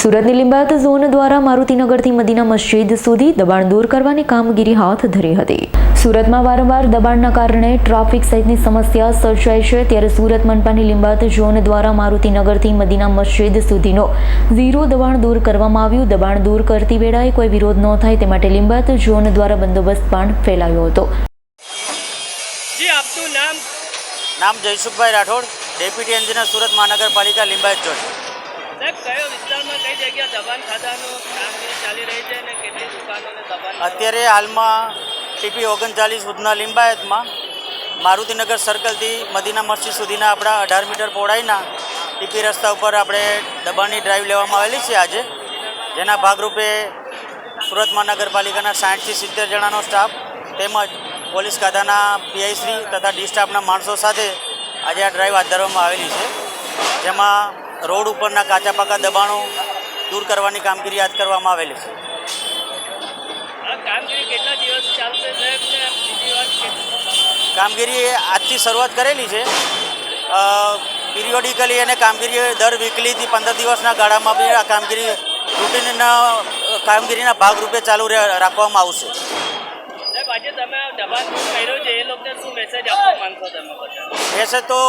સુરતની લિંબાયત ઝોન દ્વારા મારુતિનગરથી મદીના મસ્જિદ સુધી દબાણ દૂર કરવાની કામગીરી હાથ ધરી હતી. સુરતમાં વારંવાર દબાણના કારણે ટ્રાફિક સહિતની સમસ્યા સર્જાય છે. ત્યારે સુરત મનપાની લિંબાયત ઝોન દ્વારા મારુતિનગરથી મદીના મસ્જિદ સુધીનો ઝીરો દબાણ દૂર કરવામાં આવ્યું. દબાણ દૂર કરતી વેળાએ કોઈ વિરોધ ન થાય તે માટે લિંબાયત ઝોન દ્વારા બંદોબસ્ત પણ ફેલાયો હતો. જી આપનું નામ? નામ જયસુખભાઈ રાઠોડ ડેપ્યુટી એન્જિનિયર સુરત મહાનગરપાલિકા લિંબાયત ઝોન. અત્યારે હાલમાં ટીપી ઓગણચાલીસ સુધના લિંબાયતમાં મારુતિનગર સર્કલથી મદીના મસ્જિદ સુધીના આપણા અઢાર મીટર પહોળાઈના ટીપી રસ્તા ઉપર આપણે દબાણની ડ્રાઈવ લેવામાં આવેલી છે આજે. જેના ભાગરૂપે સુરત મહાનગરપાલિકાના સાઠથી સિત્તેર જણાનો સ્ટાફ તેમજ પોલીસ ખાતાના પીઆઈશ્રી તથા ડી સ્ટાફના માણસો સાથે આજે આ ડ્રાઈવ હાથ ધરવામાં આવેલી છે. જેમાં રોડ ઉપરના કાચા પાકા દબાણો દૂર કરવાની કામગીરી હાથ કરવામાં આવેલી છે. કામગીરી આજથી શરૂઆત કરેલી છે. પિરિયોડિકલી અને કામગીરી દર વીકલીથી પંદર દિવસના ગાળામાં બી આ કામગીરી રૂટીનના કામગીરીના ભાગરૂપે ચાલુ રાખવામાં આવશે. મેસેજ તો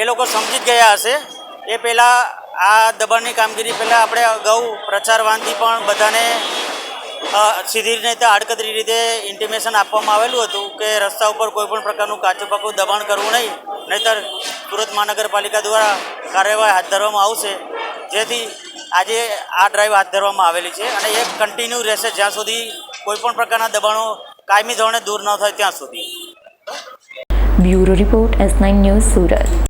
એ લોકો સમજી જ ગયા હશે. એ પહેલાં આ દબાણની કામગીરી પહેલાં આપણે અગાઉ પ્રચારવાનથી પણ બધાને સીધી રીતે આડકતરી રીતે ઇન્ટિમેશન આપવામાં આવેલું હતું કે રસ્તા ઉપર કોઈપણ પ્રકારનું કાચું પાકું દબાણ કરવું નહીં, નહીંતર સુરત મહાનગરપાલિકા દ્વારા કાર્યવાહી હાથ ધરવામાં આવશે. જેથી આજે આ ડ્રાઈવ હાથ ધરવામાં આવેલી છે અને એ કન્ટિન્યુ રહેશે જ્યાં સુધી કોઈપણ પ્રકારના દબાણો કાયમી ધોરણે દૂર ન થાય ત્યાં સુધી. Bureau report S nine news Surat.